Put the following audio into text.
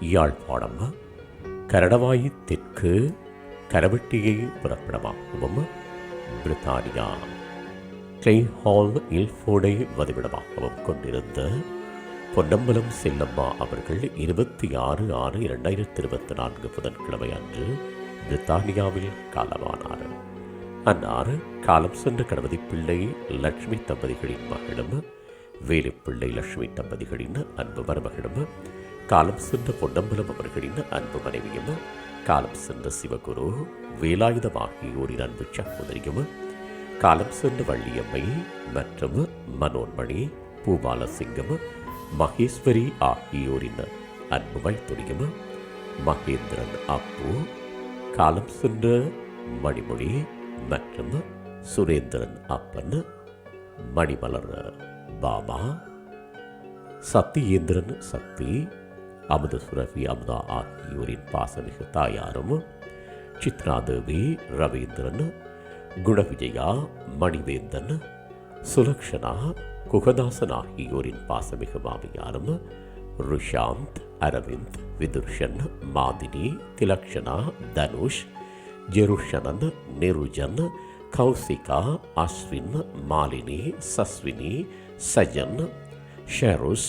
யாழ்ப்பாணம் கரடவாயி தெற்கு கரவெட்டியை பிறப்பிடமாகவும் பிரித்தானியா. கிளைஹால் இல்ஃபோர்டை வதிவிடமாகவும் கொண்டிருந்த பொன்னம்பலம் செல்லம்மா அவர்கள் இருபத்தி ஆறு ஆறு இரண்டாயிரத்தி இருபத்தி நான்கு புதன்கிழமை அன்று பிரித்தானியாவில் காலமானார். அன்னார் காலம் சென்ற கணபதி பிள்ளை லட்சுமி தம்பதிகளின் மகளும் வேலுப்பிள்ளை லட்சுமி தம்பதிகளின் அன்பு மருமகளும் காலம் சென்ற பொன்னம்பலம் அவர்களின் அன்பு மனைவியும் காலம் சென்ற சிவகுரு வேலாயுதம் ஆகியோரின் அன்பு சகோதரியும் காலம் சென்ற வள்ளியம்மை மற்றும் மனோன்மணி பூபாலசிங்கம் மகேஸ்வரி ஆகியோரின் அன்பு மைத்துரியும் மகேந்திரன் அப்பு காலம் சென்ற மணிமொழி மற்றும் சுரேந்திரன் அப்பன் மணிமலர் பாபா சத்தியேந்திரன் சக்தி அமுத சுரபி அமுதா ஆகியோரின் பாசமிகு தாயாரும் சித்ராதேவி ரவீந்திரன் குணவிஜயா மணிவேந்தன் சுலக்ஷனா குகதாசன் ஆகியோரின் பாசமிகு மாமியாரும் ருஷாந்த் அரவிந்த் விதுர்ஷன் மாதினி திலக்ஷனா தனுஷ் ஜெருஷனன் நிருஜன் கௌசிகா அஸ்வின் மாலினி சஸ்வினி சஜன் ஷெருஸ்